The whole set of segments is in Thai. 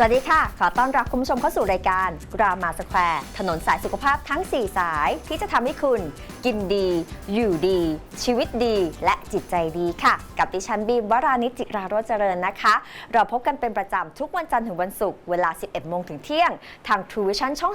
สวัสดีค่ะ ขอต้อนรับคุณผู้ชมเข้าสู่รายการรามาสแควร์ถนนสายสุขภาพทั้ง 4 สายที่จะทำให้คุณกินดี อยู่ดี ชีวิตดี และจิตใจดีค่ะ กับดิฉันบีมวรานิจิราโรจเจริญนะคะ เราพบกันเป็นประจำทุกวันจันทร์ถึงวันศุกร์เวลา 11 โมงถึงเที่ยง ทาง True Vision ช่อง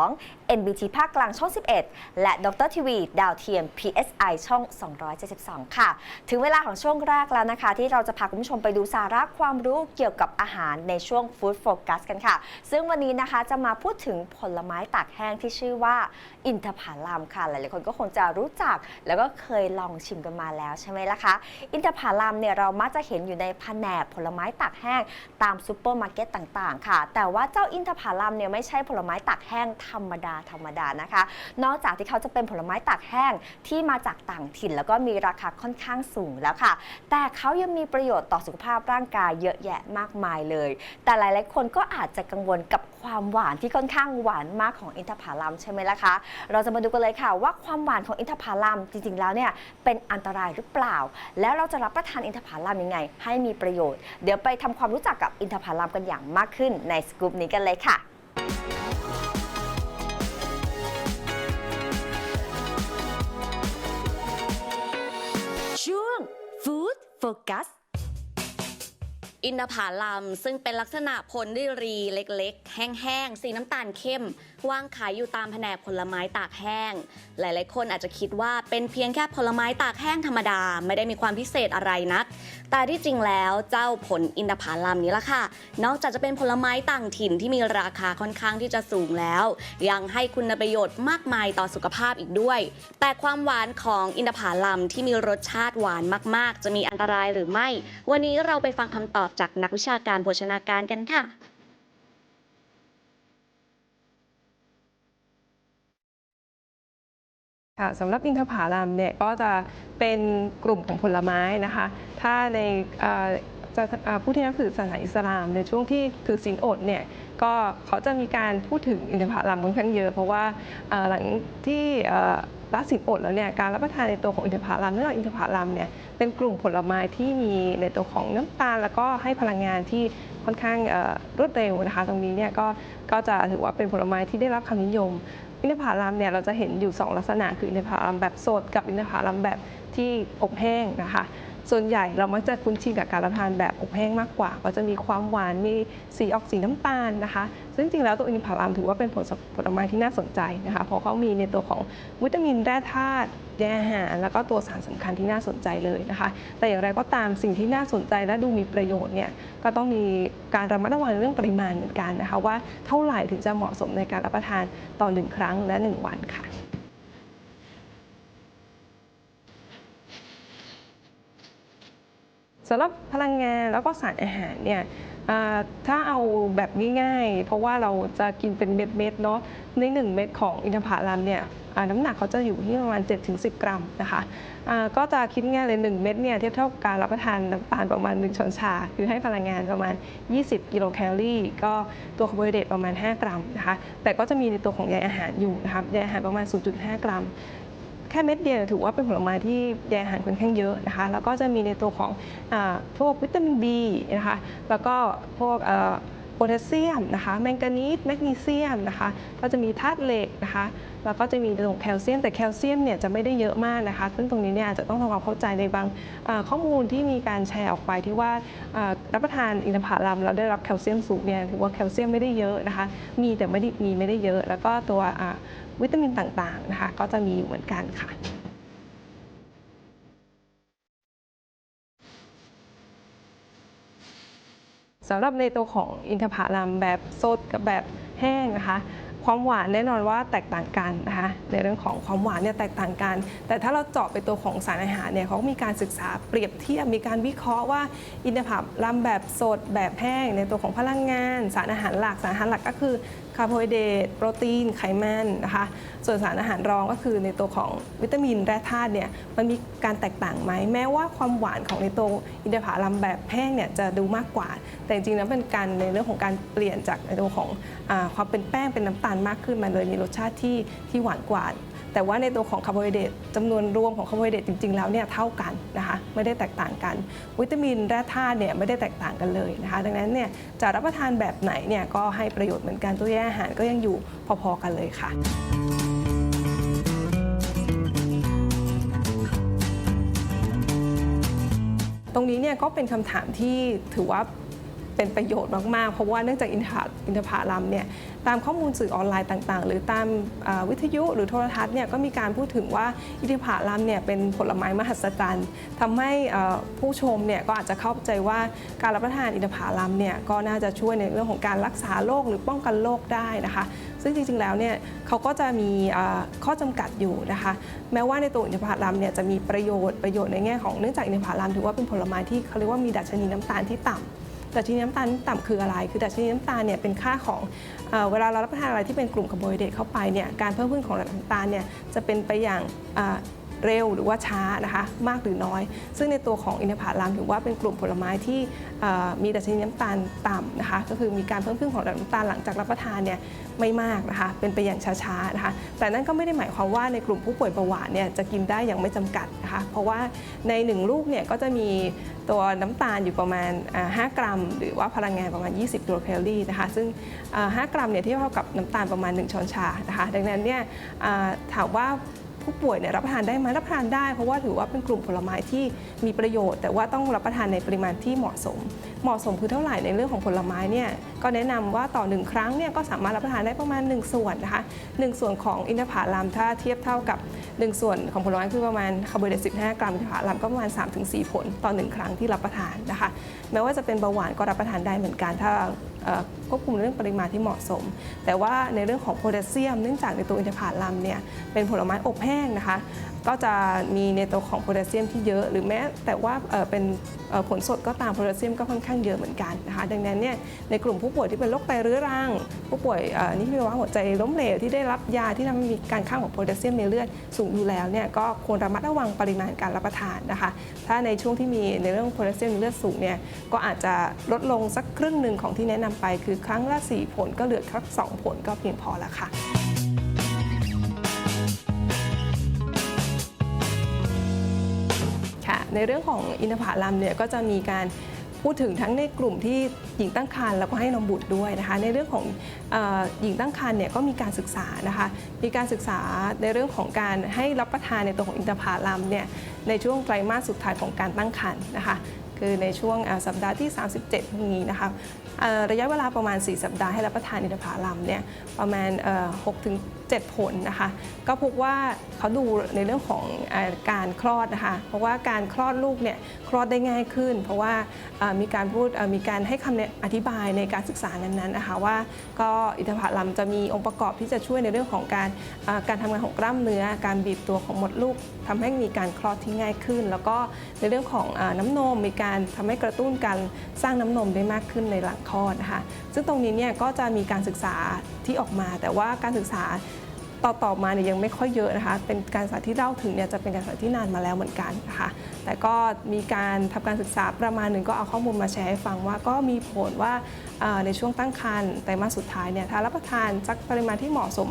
42 NBT ภาคกลางช่อง 11 และดรทีวีดาวเทียม PSI ช่อง 272 ค่ะ ถึงเวลาของช่วงแรกแล้วนะคะ ที่เราจะพาคุณผู้ชมไปดูสาระความรู้เกี่ยวกับอาหารในช่วง Food Focus กันค่ะ ซึ่งวันนี้นะคะจะมาพูดถึงผลไม้ตากแห้งที่ชื่อว่าอินทผลัมค่ะ หลายๆคนก็คงจะรู้จัก แล้วก็เคยลองชิมกันมาแล้วใช่ไหมล่ะคะ อินทผลัมเนี่ยเรามักจะเห็นอยู่ในแผนกผลไม้ตากแห้งตามซูเปอร์มาร์เก็ตต่างๆ ค่ะ แต่ว่าเจ้าอินทผลัมเนี่ยไม่ใช่ผลไม้ตากแห้งธรรมดาธรรมดานะคะ นอกจากที่เขาจะเป็นผลไม้ตากแห้งที่มาจากต่างถิ่น แล้วก็มีราคาค่อนข้างสูงแล้วค่ะ แต่เขายังมีประโยชน์ต่อสุขภาพร่างกายเยอะแยะมากมายเลย แต่หลายๆคนก็อาจจะกังวลกับความหวานที่ค่อนข้างหวานมากของอินทผลัมใช่ไหมล่ะคะ เราจะมาดูกันเลยค่ะ ว่าความหวานของอินทผลัมจริง ๆ แล้วเนี่ยเป็นอันตรายหรือเปล่า แล้วเราจะรับประทานอินทผลัมยังไง ให้มีประโยชน์ เดี๋ยวไปทำความรู้จักกับอินทผลัมกันอย่างมากขึ้นในสกู๊ปนี้กันเลยค่ะช่วง Food Focus อินทผลัมซึ่งเป็นลักษณะผลริรีเล็กๆ แห้งๆ สีน้ำตาลเข้ม วางขายอยู่ตามแผนกผลไม้ตากแห้ง หลายๆ คนอาจจะคิดว่าเป็นเพียงแค่ผลไม้ตากแห้งธรรมดา ไม่ได้มีความพิเศษอะไรนัก แต่ที่จริงแล้วเจ้าผลอินทผลัมนี้ละค่ะ นอกจากจะเป็นผลไม้ต่างถิ่นที่มีราคาค่อนข้างที่จะสูงแล้ว ยังให้คุณประโยชน์มากมายต่อสุขภาพอีกด้วย แต่ความหวานของอินทผลัมที่มีรสชาติหวานมาก ๆ จะมีอันตรายหรือไม่ วันนี้เราไปฟังคำตอบจากนักวิชาการโภชนาการกันค่ะค่ะสำหรับอินทผลัมเนี่ยก็จะเป็นกลุ่มของผลไม้นะคะ ถ้าในจะเอ่อผู้ที่นับถือศาสนาอิสลามในช่วงที่ถือศีลอดเนี่ยก็เขาจะมีการพูดถึงอินทผลัมค่อนข้างเยอะ เพราะว่าหลังที่ ละศีลอดแล้วเนี่ยการรับประทานในตัวของอินทผลัมเนื่องจากอินทผลัมเนี่ยเป็นกลุ่มผลไม้ที่มีในตัวของน้ำตาล แล้วก็ให้พลังงานที่ค่อนข้างเอ่อรวดเร็วนะคะ ตรงนี้เนี่ยก็ก็จะถือว่าเป็นผลไม้ที่ได้รับความนิยม อินทผลัมเนี่ยเราจะเห็นอยู่ 2 ลักษณะ คืออินทผลัมแบบสดกับอินทผลัมแบบที่อบแห้งนะคะ ส่วนใหญ่เรามักจะคุ้นชินกับการรับประทานแบบอบแห้งมากกว่า ก็จะมีความหวานมีสีออกสีน้ำตาลนะคะ ซึ่งจริงๆแล้วตัวอินทผลัมถือว่าเป็นผลผลไม้ที่น่าสนใจนะคะ เพราะเขามีในตัวของวิตามินแร่ธาตุแร่อาหารแล้วก็ตัวสารสำคัญที่น่าสนใจเลยนะคะ แต่อย่างไรก็ตามสิ่งที่น่าสนใจและดูมีประโยชน์เนี่ยก็ต้องมีการระมัดระวังเรื่องปริมาณเหมือนกันนะคะ ว่าเท่าไหร่ถึงจะเหมาะสมในการรับประทานต่อหนึ่งครั้งและหนึ่งวันค่ะ สำหรับพลังงานแล้วก็สารอาหารเนี่ยถ้าเอาแบบง่ายๆ เพราะว่าเราจะกินเป็นเม็ดๆเนาะใน 1 เม็ดของอินทผลัมเนี่ยน้ำหนักเขาจะอยู่ที่ประมาณ 7-10 กรัมนะคะก็จะคิดง่ายเลย 1 เม็ดเนี่ยเทียบเท่ากับการรับประทานน้ำตาลประมาณ 1 ช้อนชา คือให้พลังงานประมาณ 20 กิโลแคลอรี่ ก็ตัวคาร์โบไฮเดรตประมาณ 5 กรัมนะคะแต่ก็จะมีในตัวของใยอาหารอยู่นะคะใยอาหารประมาณ 0.5 กรัม แค่เม็ดเดียวถือว่าเป็นผลไม้ที่ใยอาหารค่อนข้างเยอะนะคะแล้วก็จะมีในตัวของอพวกวิตามินบีนะคะแล้วก็พวก พแทสเซียมนะคะแมงกานีสแมกนีเซียมนะคะก็จะมีธาตุเหล็กนะคะแล้วก็จะมีในตัวของแคลเซียม แต่แคลเซียมเนี่ยจะไม่ได้เยอะมากนะคะ ซึ่งตรงนี้เนี่ยอาจจะต้องทำความเข้าใจในบางข้อมูลที่มีการแชร์ออกไปที่ว่ารับประทานอินทผลัมแล้วได้รับแคลเซียมสูงเนี่ยถือว่าแคลเซียมไม่ได้เยอะนะคะ มีแต่ไม่ได้มีไม่ได้เยอะ แล้วก็ตัววิตามินต่างๆนะคะก็จะมีอยู่เหมือนกันค่ะ สำหรับในตัวของอินทผลัมแบบสดกับแบบแห้งนะคะ ความหวานแน่นอนว่าแตกต่างกันนะคะ ในเรื่องของความหวานเนี่ยแตกต่างกัน แต่ถ้าเราเจาะไปตัวของสารอาหารเนี่ยเขาก็มีการศึกษาเปรียบเทียบมีการวิเคราะห์ว่าอินทผลัมแบบสดแบบแห้งในตัวของพลังงาน สารอาหารหลักสารอาหารหลักก็คือาร์โบไฮเดรตโปรตีนไขมันนะคะส่วนสารอาหารรองก็คือในตัวของวิตามินแร่ธาตุเนี่ยมันมีการแตกต่างไหมแม้ว่าความหวานของในตัวอินทผลัมแบบแห้งเนี่ยจะดูมากกว่า แต่จริงๆแล้วเป็นการในเรื่องของการเปลี่ยนจากในตัวของอความเป็นแป้งเป็นน้ำตาลมากขึ้นมาเลยมีรสชาติที่ที่หวานกว่า แต่ว่าในตัวของคาร์โบไฮเดรตจำนวนรวมของคาร์โบไฮเดรตจริง ๆ แล้วเนี่ยเท่ากันนะคะไม่ได้แตกต่างกัน วิตามินแร่ธาตุเนี่ยไม่ได้แตกต่างกันเลยนะคะ ดังนั้นเนี่ยจะรับประทานแบบไหนเนี่ยก็ให้ประโยชน์เหมือนกันตัวแยกอาหารก็ยังอยู่พอๆกันเลยค่ะตรงนี้เนี่ยก็เป็นคำถามที่ถือว่า เป็นประโยชน์มาก ๆ เพราะว่าเนื่องจากอินทผอินทผลัมเนี่ยตามข้อมูลสื่อออนไลน์ต่างๆ หรือตามวิทยุหรือโทรทัศน์เนี่ยก็มีการพูดถึงว่าอินทผลัมเนี่ยเป็นผลไม้มหัศจรรย์ทำให้ผู้ชมเนี่ยก็อาจจะเข้าใจว่าการรับประทานอินทผลัมเนี่ยก็น่าจะช่วยในเรื่องของการรักษาโรคหรือป้องกันโรคได้นะคะ ซึ่งจริง ๆ แล้วเนี่ยเขาก็จะมีข้อจำกัดอยู่นะคะ แม้ว่าในตัวอินทผลัมเนี่ยจะมีประโยชน์ประโยชน์ในแง่ของเนื่องจากอินทผลัมถือว่าเป็นผลไม้ที่เขาเรียกว่ามีดัชนีน้ำตาลที่ต่ำ ดัชนีน้ำตาลที่ต่ำคืออะไร คือดัชนีน้ำตาลเนี่ยเป็นค่าของเอเวลาเรารับประทานอะไรที่เป็นกลุ่มคาร์โบไฮเดรตเข้าไปเนี่ยการเพิ่มขึ้นของระดับน้ำตาลเนี่ยจะเป็นไปอย่าง เร็วหรือว่าช้านะคะมากหรือน้อย ซึ่งในตัวของอินทผลัมถือว่าเป็นกลุ่มผลไม้ที่มีดัชนีน้ำตาลต่ำนะคะก็คือมีการเพิ่มขึ้นของดับน้ำตาลหลังจากรับประทานเนี่ยไม่มากนะคะเป็นไปอย่างช้าๆนะคะแต่นั่นก็ไม่ได้หมายความว่าในกลุ่มผู้ป่วยเบาหวานเนี่ยจะกินได้อย่างไม่จำกัดนะคะเพราะว่าในหนึ่งลูกเนี่ยก็จะมีตัวน้ำตาลอยู่ประมาณอ่า5กรัม หรือว่าพลังงานประมาณ 20กิโลแคลอรี่นะคะซึ่งอ่า5กรัมเนี่ยเทียบเท่ากับน้ำตาลประมาณ 1 ช้อนชานะคะดังนั้นเนี่ยถามว่า ผู้ป่วยเนี่ยรับประทานได้ไหมรับประทานได้ เพราะว่าถือว่าเป็นกลุ่มผลไม้ที่มีประโยชน์ แต่ว่าต้องรับประทานในปริมาณที่เหมาะสม เหมาะสมคือเท่าไหร่ในเรื่องของผลไม้เนี่ยก็แนะนำว่าต่อหนึ่งครั้งเนี่ยก็สามารถรับประทานได้ประมาณ 1 ส่วนนะคะหนึ่งส่วนของอินทผลัมถ้าเทียบเท่ากับ 1 ส่วนของผลไม้คือประมาณคาร์โบไฮเดรต15 กรัมอินทผลัมก็ประมาณ 3-4 ผลต่อ 1 ครั้งที่รับประทานนะคะแม้ว่าจะเป็นเบาหวานก็รับประทานได้เหมือนกันถ้า ควบคุมเรื่องปริมาณที่เหมาะสม แต่ว่าในเรื่องของโพแทสเซียมเนื่องจากในตัวอินทผลัมเนี่ยเป็นผลไม้อบแห้งนะคะ ก็จะมีในตัวของโพแทสเซียมที่เยอะ หรือแม้แต่ว่าเป็นผลสดก็ตามโพแทสเซียมก็ค่อนข้างเยอะเหมือนกันนะคะดังนั้นเนี่ยในกลุ่มผู้ป่วยที่เป็นโรคไตเรื้อรัง ผู้ป่วยนี่ที่ภาวะหัวใจล้มเหลวที่ได้รับยาที่ทำให้มีการข้างของโพแทสเซียมในเลือดสูงอยู่แล้วเนี่ยก็ควรระมัดระวังปริมาณการรับประทานนะคะถ้าในช่วงที่มีในเรื่องโพแทสเซียมในเลือดสูงเนี่ยก็อาจจะลดลงสักครึ่งหนึ่งของที่แนะนำไป คือครั้งละ 4 ผลก็เหลือแค่สองผลก็เพียงพอแล้วค่ะ ในเรื่องของอินทผลัมเนี่ยก็จะมีการพูดถึงทั้งในกลุ่มที่หญิงตั้งครรภ์แล้วก็ให้นมบุตรด้วยนะคะ ในเรื่องของอหญิงตั้งครรภ์เนี่ยก็มีการศึกษานะคะมีการศึกษาในเรื่องของการให้รับประทานในตัวของอินทผลัมเนี่ยในช่วงไตรมาสสุดท้ายของการตั้งครรภ์นะคะคือในช่วงสัปดาห์ที่ 37พวกนี้นะคะระยะเวลาประมาณ 4 สัปดาห์ให้รับประทานอินทผลัมเนี่ยประมาณ6ถึง 7 ผลนะคะ ก็พบว่าเขาดูในเรื่องของอการคลอดนะคะ เพราะว่าการคลอดลูกเนี่ยคลอดได้ง่ายขึ้น เพราะว่ามีการพูดมีการให้คำอธิบายในการศึกษานั้นๆนะคะว่าก็อินทผลัมจะมีองค์ประกอบที่จะช่วยในเรื่องของการการทำงานของกล้ามเนื้อ การบีบตัวของมดลูกทำให้มีการคลอดที่ง่ายขึ้น แล้วก็ในเรื่องของอน้ำนมมีการทำให้กระตุ้นการสร้างน้ำนมได้มากขึ้นในหลังคลอดนะคะซึ่งตรงนี้เนี่ยก็จะมีการศึกษาที่ออกมา แต่ว่าการศึกษา ต่อต่อมาเนี่ยยังไม่ค่อยเยอะนะคะ เป็นการศึกษาที่เล่าถึงเนี่ยจะเป็นการศึกษาที่นานมาแล้วเหมือนกันนะคะ แต่ก็มีการทำการศึกษาประมาณหนึ่งก็เอาข้อมูลมาแชร์ให้ฟังว่าก็มีผลว่าในช่วงตั้งครรภ์ไตรมาสสุดท้ายเนี่ยถ้ารับประทานสักปริมาณที่เหมาะสม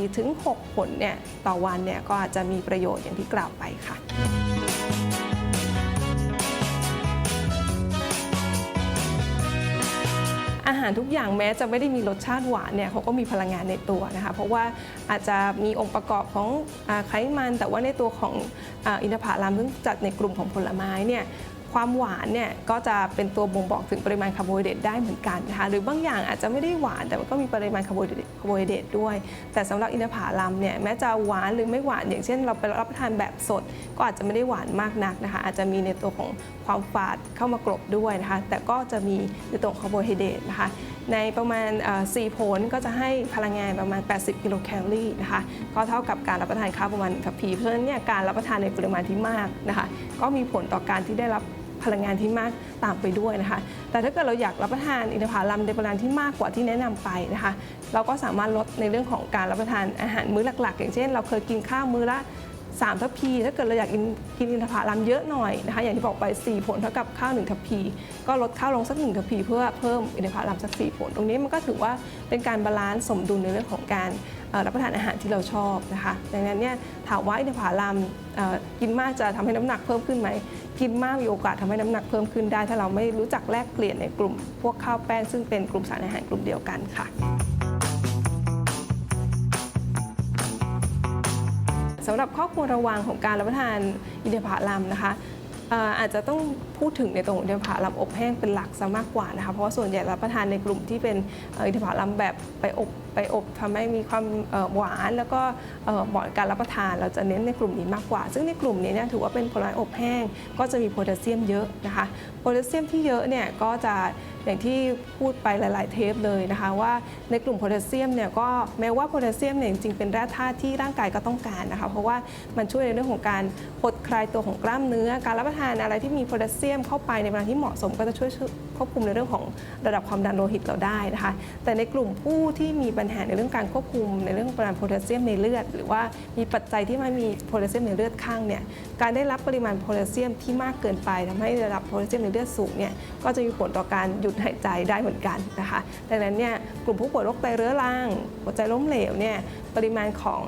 4-6 ผลเนี่ยต่อวันเนี่ยก็อาจจะมีประโยชน์อย่างที่กล่าวไปค่ะ อาหารทุกอย่างแม้จะไม่ได้มีรสชาติหวานเนี่ยเขาก็มีพลังงานในตัวนะคะเพราะว่าอาจจะมีองค์ประกอบของอไขมัน แต่ว่าในตัวของอ,อินทผลัมซึ่งจัดในกลุ่มของผลไม้เนี่ย ความหวานเนี่ยก็จะเป็นตัวบ่งบอกถึงปริมาณคาร์โบไฮเดรตได้เหมือนกันนะคะหรือบางอย่างอาจจะไม่ได้หวานแต่ก็มีปริมาณคาร์โบไฮเดรตด้วย แต่สำหรับอินทผลัมเนี่ยแม้จะหวานหรือไม่หวาน อย่างเช่น เราไปรับประทานแบบสด ก็อาจจะไม่ได้หวานมากนักนะคะอาจจะมีในตัวของความฝาดเข้ามากรบด้วยนะคะแต่ก็จะมีในตัวคาร์โบไฮเดรตนะคะในประมาณเอ่อ4ผลก็จะให้พลังงานประมาณ 80 กิโลแคลอรี่นะคะก็เท่ากับการรับประทานข้าวประมาณทัพพีเพราะฉะนั้นเนี่ยการรับประทานในปริมาณที่มากนะคะก็มีผลต่อการที่ได้รับ พลังงานที่มากตามไปด้วยนะคะ แต่ถ้าเกิดเราอยากรับประทานอินทผลัมในปริมาณที่มากกว่าที่แนะนำไปนะคะ เราก็สามารถลดในเรื่องของการรับประทานอาหารมื้อหลักๆ อย่างเช่น เราเคยกินข้าวมื้อละ 3 ทัพพี ถ้าเกิดเราอยากกินอินทผลัมเยอะหน่อยนะคะ อย่างที่บอกไป 4 ผลเท่ากับข้าว 1 ทัพพี ก็ลดข้าวลงสัก 1 ทัพพี เพื่อเพิ่มอินทผลัมสัก 4 ผล ตรงนี้มันก็ถือว่าเป็นการบาลานซ์สมดุลในเรื่องของการรับประทานอาหารที่เราชอบนะคะ ดังนั้นเนี่ยถามว่าอินทผลัมกินมากจะทำให้น้ำหนักเพิ่มขึ้นไหม กินมากมีโอกาสทำให้น้ำหนักเพิ่มขึ้นได้ ถ้าเราไม่รู้จักแลกเปลี่ยนในกลุ่ม พวกข้าวแป้งซึ่งเป็นกลุ่มสารอาหารกลุ่มเดียวกันค่ะ สำหรับข้อควรระวังของการรับประทานอินทผลัมนะคะอาจจะต้องพูดถึงในตรงอินทผลัมอบแห้งเป็นหลักซะมากกว่านะคะเพราะว่าส่วนใหญ่รับประทานในกลุ่มที่เป็นเอ่ออินทผลัมแบบไปอบ ไปอบทำให้มีความหวานแล้วก็เหมาะกับการรับประทาน เราจะเน้นในกลุ่มนี้มากกว่า ซึ่งในกลุ่มนี้เนี่ยถือว่าเป็นผลไม้อบแห้ง ก็จะมีโพแทสเซียมเยอะนะคะโพแทสเซียมที่เยอะเนี่ยก็จะอย่างที่พูดไปหลาย ๆ เทปเลยนะคะว่าในกลุ่มโพแทสเซียมเนี่ยก็แม้ว่าโพแทสเซียมเนี่ยจริงๆเป็นแร่ธาตุที่ร่างกายก็ต้องการนะคะเพราะว่ามันช่วยในเรื่องของการหดคลายตัวของกล้ามเนื้อ การรับประทานอะไรที่มีโพแทสเซียมเข้าไปในเวลาที่เหมาะสมก็จะช่วยควบคุมในเรื่องของระดับความดันโลหิตเราได้นะคะแต่ในกลุ่มผู้ที่มีปัญหาในเรื่องการควบคุม ในเรื่องปริมาณโพแทสเซียมในเลือด หรือว่ามีปัจจัยที่ไม่มีโพแทสเซียมในเลือดข้างเนี่ยการได้รับปริมาณโพแทสเซียมที่มากเกินไปทำให้ระดับโพแทสเซียมในเลือดสูงเนี่ยก็จะมีผลต่อการหยุดหายใจได้เหมือนกันนะคะดังนั้นเนี่ยกลุ่มผู้ป่วยโรคไตเรื้อรังหัวใจล้มเหลวเนี่ยปริมาณของ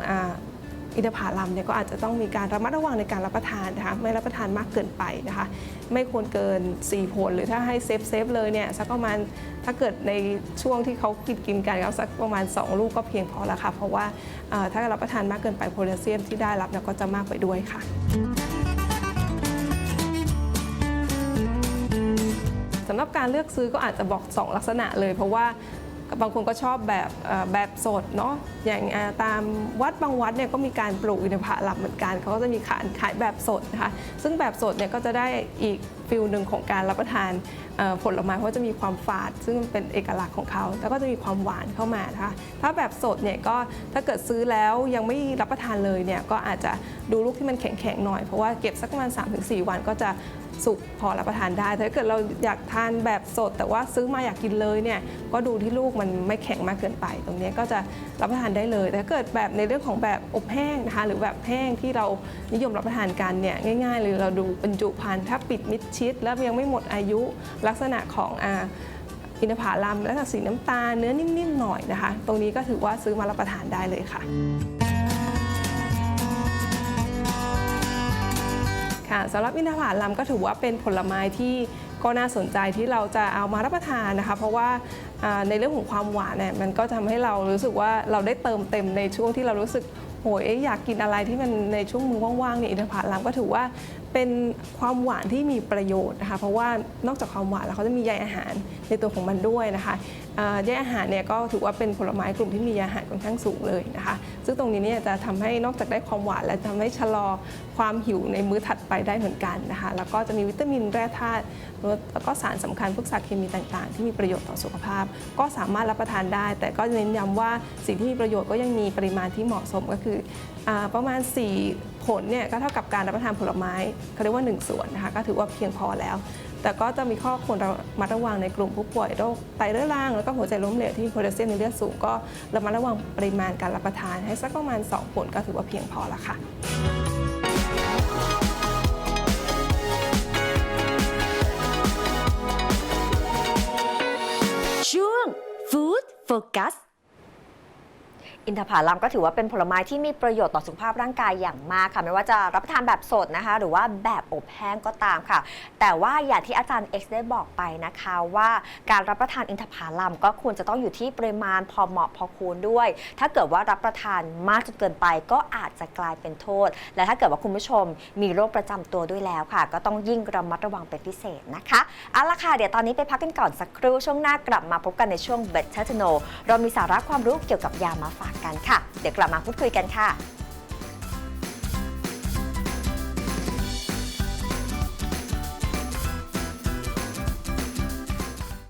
อินทผลัมเนี่ยก็อาจจะต้องมีการระมัดระวังในการรับประทานนะคะไม่รับประทานมากเกินไปนะคะไม่ควรเกิน 4 ผล หรือถ้าให้เซฟเซฟเลยเนี่ยสักประมาณถ้าเกิดในช่วงที่เขากินกินกันก็สักประมาณ 2 ลูกก็เพียงพอแล้วค่ะ เพราะว่าถ้ารับประทานมากเกินไปโพแทสเซียมที่ได้รับเนี่ยก็จะมากไปด้วยค่ะสำหรับการเลือกซื้อก็อาจจะบอก 2 ลักษณะเลย เพราะว่า บางคนก็ชอบแบบแบบสดเนาะอย่างตามวัดบางวัดเนี่ยก็มีการปลูกอินทผลัมเหมือนกันเขาก็จะมีขายขายแบบสดนะคะซึ่งแบบสดเนี่ยก็จะได้อีกฟิลหนึ่งของการรับประทานผลไม้เพราะจะมีความฝาด ซึ่งเป็นเอกลักษณ์ของเขา แล้วก็จะมีความหวานเข้ามานะคะถ้าแบบสดเนี่ยก็ถ้าเกิดซื้อแล้วยังไม่รับประทานเลยเนี่ยก็อาจจะดูลูกที่มันแข็งๆหน่อย เพราะว่าเก็บสักประมาณ 3-4 วันก็จะ สุกพอรับประทานได้แต่ถ้าเกิดเราอยากทานแบบสด แต่ว่าซื้อมาอยากกินเลยเนี่ยก็ดูที่ลูกมันไม่แข็งมากเกินไป ตรงนี้ก็จะรับประทานได้เลย แต่ถ้าเกิดแบบในเรื่องของแบบอบแห้งนะคะหรือแบบแห้งที่เรานิยมรับประทานกันเนี่ยง่ายๆเลยเราดูบรรจุภัณฑ์ถ้าปิดมิดชิด แล้วยังไม่หมดอายุลักษณะของอาอินทผลัมและสีน้ำตาลเนื้อนิ่มๆหน่อยนะคะ ตรงนี้ก็ถือว่าซื้อมารับประทานได้เลยค่ะ ค่ะสำหรับอินทผลัมก็ถือว่าเป็นผลไม้ที่ก็น่าสนใจที่เราจะเอามารับประทานนะคะ เพราะว่าในเรื่องของความหวานเนี่ยมันก็ทำให้เรารู้สึกว่าเราได้เติมเต็มในช่วงที่เรารู้สึกโหยอยากกินอะไรที่มันในช่วงมือว่างๆเนี่ยอินทผลัมก็ถือว่า เป็นความหวานที่มีประโยชน์นะคะ เพราะว่านอกจากความหวานแล้วเขาจะมีใยอาหารในตัวของมันด้วยนะคะใยอาหารเนี่ยก็ถือว่าเป็นผลไม้กลุ่มที่มีใยอาหารค่อนข้างสูงเลยนะคะ ซึ่งตรงนี้เนี่ยจะทำให้นอกจากได้ความหวานและทำให้ชะลอความหิวในมื้อถัดไปได้เหมือนกันนะคะ แล้วก็จะมีวิตามินแร่ธาตุแล้วก็สารสำคัญพวกสารเคมีต่างๆ ที่มีประโยชน์ต่อสุขภาพ ก็สามารถรับประทานได้ แต่ก็เน้นย้ำว่าสิ่งที่มีประโยชน์ก็ยังมีปริมาณที่เหมาะสมก็คืออประมาณ4 ผลเนี่ยก็เท่ากับการรับประทานผลไม้เขาเรียกว่า 1 ส่วนนะคะก็ถือว่าเพียงพอแล้ว แต่ก็จะมีข้อควรระมัดระวังในกลุ่มผู้ป่วยโรคไตเรื้อรังแล้วก็หัวใจล้มเหลวที่มีโพแทสเซียมในเลือดสูงก็ระมัดระวังปริมาณการรับประทาน ให้สักประมาณ 2 ผลก็ถือว่าเพียงพอแล้วค่ะช่วง Food Focus อินทผลัมก็ถือว่าเป็นผลไม้ที่มีประโยชน์ต่อสุขภาพร่างกายอย่างมากค่ะไม่ว่าจะรับประทานแบบสดนะคะ หรือว่าแบบอบแห้งก็ตามค่ะ แต่ว่าอย่างที่อาจารย์ X ได้บอกไปนะคะว่าการรับประทานอินทผลัมก็ควรจะต้องอยู่ที่ปริมาณพอเหมาะพอควรด้วย ถ้าเกิดว่ารับประทานมากจนเกินไป ก็อาจจะกลายเป็นโทษ และถ้าเกิดว่าคุณผู้ชมมีโรคประจำตัวด้วยแล้วค่ะ ก็ต้องยิ่งระมัดระวังเป็นพิเศษนะคะเอาละค่ะเดี๋ยวตอนนี้ไปพักกันก่อนสักครู่ช่วงหน้ากลับมาพบกันในช่วง Better to Know เรามีสาระความรู้เกี่ยวกับยามาฝาากกันค่ะ เดี๋ยวกลับมาพูดคุยกันค่ะ